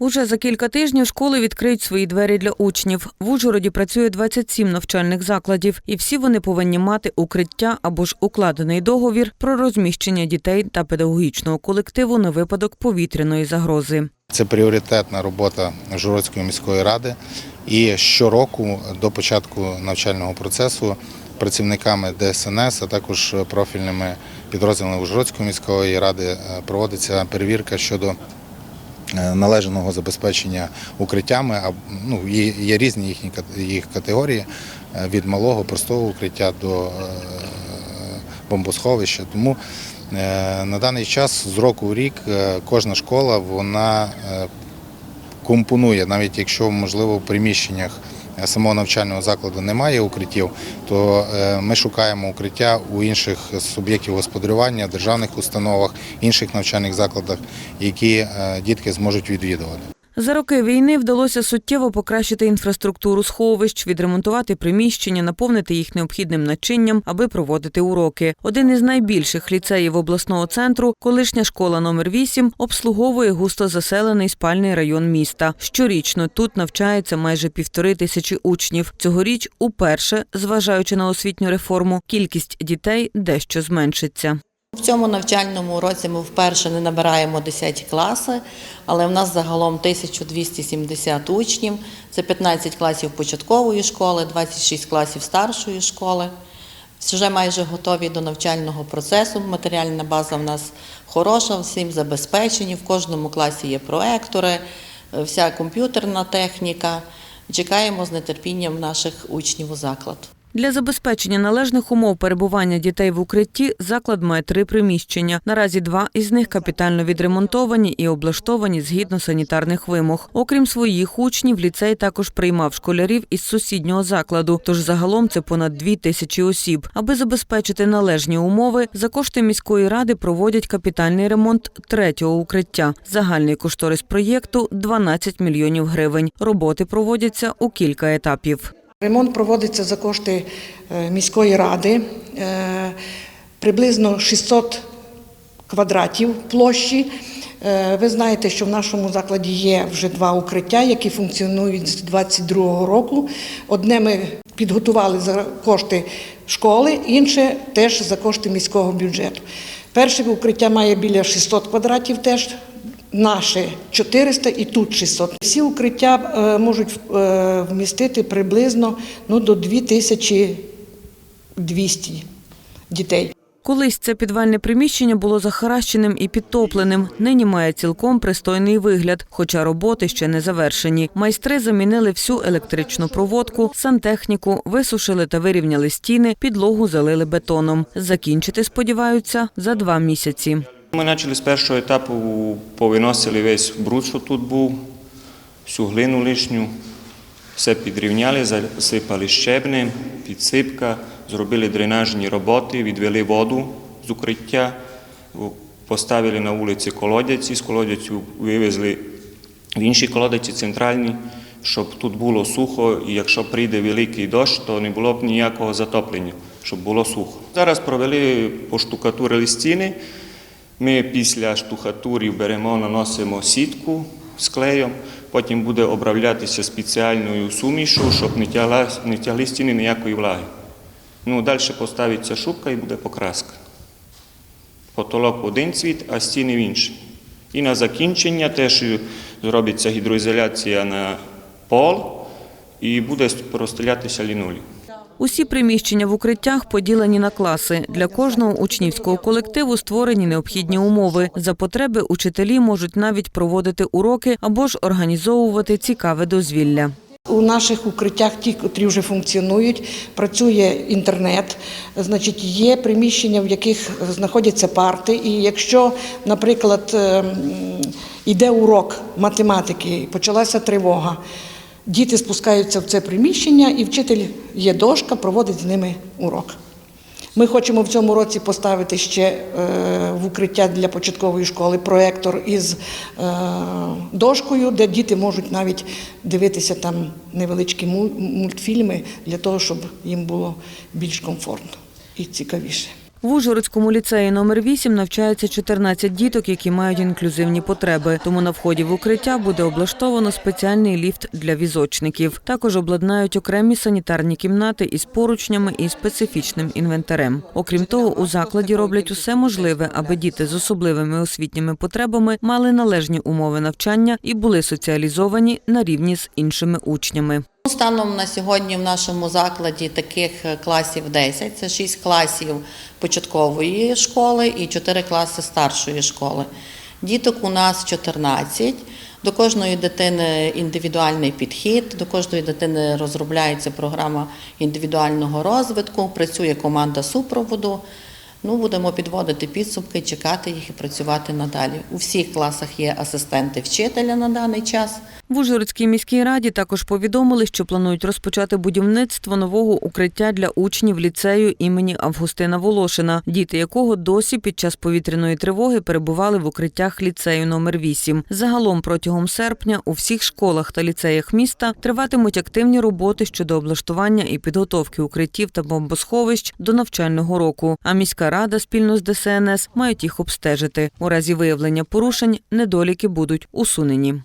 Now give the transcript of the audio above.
Уже за кілька тижнів школи відкриють свої двері для учнів. В Ужгороді працює 27 навчальних закладів, і всі вони повинні мати укриття або ж укладений договір про розміщення дітей та педагогічного колективу на випадок повітряної загрози. Це пріоритетна робота Жородської міської ради. І щороку до початку навчального процесу працівниками ДСНС, а також профільними підрозділами Ужгородської міської ради е, проводиться перевірка щодо належного забезпечення укриттями. А, Ну, є, різні їхні їх категорії е, від малого простого укриття до е, бомбосховища. Тому е, на даний час з року в рік е, кожна школа вона е, компонує, навіть якщо можливо в приміщеннях е, самого навчального закладу немає укриттів, то е, ми шукаємо укриття у інших суб'єктів господарювання, державних установах, інших навчальних закладах, які е, дітки зможуть відвідувати. За роки війни вдалося суттєво покращити інфраструктуру сховищ, відремонтувати приміщення, наповнити їх необхідним начинням, аби проводити уроки. Один із найбільших ліцеїв обласного центру, колишня школа номер 8 обслуговує густо заселений спальний район міста. Щорічно тут навчається майже півтори тисячі учнів. Цьогоріч, уперше, зважаючи на освітню реформу, кількість дітей дещо зменшиться. В цьому навчальному році ми вперше не набираємо 10 класи, але в нас загалом 1270 учнів. Це 15 класів початкової школи, 26 класів старшої школи. Вже майже готові до навчального процесу. Матеріальна база в нас хороша, всім забезпечені. В кожному класі є проектори, вся комп'ютерна техніка. Чекаємо з нетерпінням наших учнів у заклад. Для забезпечення належних умов перебування дітей в укритті заклад має три приміщення. Наразі два із них капітально відремонтовані і облаштовані згідно санітарних вимог. Окрім своїх учнів, ліцей також приймав школярів із сусіднього закладу. Тож загалом це понад дві тисячі осіб. Аби забезпечити належні умови, за кошти міської ради проводять капітальний ремонт третього укриття. Загальний кошторис проєкту 12 мільйонів гривень. Роботи проводяться у кілька етапів. Ремонт проводиться за кошти е, міської ради. Е, Приблизно 600 квадратів площі. Е, Ви знаєте, що в нашому закладі є вже два укриття, які функціонують з 22-го року. Одне ми підготували за кошти школи, інше теж за кошти міського бюджету. Перше укриття має біля 600 квадратів теж. Наше 400 і тут 600. Всі укриття е, можуть е, вмістити приблизно ну, до 2200 дітей. Колись це підвальне приміщення було захаращеним і підтопленим. Нині має цілком пристойний вигляд, хоча роботи ще не завершені. Майстри замінили всю електричну проводку, сантехніку, висушили та вирівняли стіни, підлогу залили бетоном. Закінчити сподіваються за два місяці. Ми почали з першого етапу, повиносили весь бруд, що тут був, всю глину лишню, все підрівняли, засипали щебнем, підсипка, зробили дренажні роботи, відвели воду з укриття, поставили на вулиці колодязі, з колодязю вивезли в інші колодязі центральні, щоб тут було сухо, і якщо прийде великий дощ, то не було б ніякого затоплення, щоб було сухо. Зараз провели поштукатурили стіни. Ми після штукатурів беремо, наносимо сітку з клеєм, потім буде оброблятися спеціальною сумішу, щоб не тягла, не тягли стіни ніякої влаги. Ну, далі поставиться шубка і буде покраска. Потолок один цвіт, а стіни в інший. І на закінчення теж зробиться гідроізоляція на пол і буде розстелятися лінолеум. Усі приміщення в укриттях поділені на класи. Для кожного учнівського колективу створені необхідні умови. За потреби учителі можуть навіть проводити уроки або ж організовувати цікаве дозвілля. У наших укриттях, ті, котрі вже функціонують, працює інтернет. Значить, є приміщення, в яких знаходяться парти. І якщо, наприклад, ем, йде урок математики, почалася тривога, діти спускаються в це приміщення, і вчитель є дошка, проводить з ними урок. Ми хочемо в цьому році поставити ще е, в укриття для початкової школи проектор із е, дошкою, де діти можуть навіть дивитися там невеличкі мультфільми для того, щоб їм було більш комфортно і цікавіше. В Ужгородському ліцеї номер 8 навчається 14 діток, які мають інклюзивні потреби. Тому на вході в укриття буде облаштовано спеціальний ліфт для візочників. Також обладнають окремі санітарні кімнати із поручнями і специфічним інвентарем. Окрім того, у закладі роблять усе можливе, аби діти з особливими освітніми потребами мали належні умови навчання і були соціалізовані на рівні з іншими учнями. Станом на сьогодні в нашому закладі таких класів 10. Це 6 класів початкової школи і 4 класи старшої школи. Діток у нас 14. До кожної дитини індивідуальний підхід, до кожної дитини розробляється програма індивідуального розвитку, працює команда супроводу. Ну, будемо підводити підсумки, чекати їх і працювати надалі. У всіх класах є асистенти вчителя на даний час. В Ужгородській міській раді також повідомили, що планують розпочати будівництво нового укриття для учнів ліцею імені Августина Волошина, діти якого досі під час повітряної тривоги перебували в укриттях ліцею номер 8. Загалом протягом серпня у всіх школах та ліцеях міста триватимуть активні роботи щодо облаштування і підготовки укриттів та бомбосховищ до навчального року. А міська рада спільно з ДСНС мають їх обстежити. У разі виявлення порушень недоліки будуть усунені.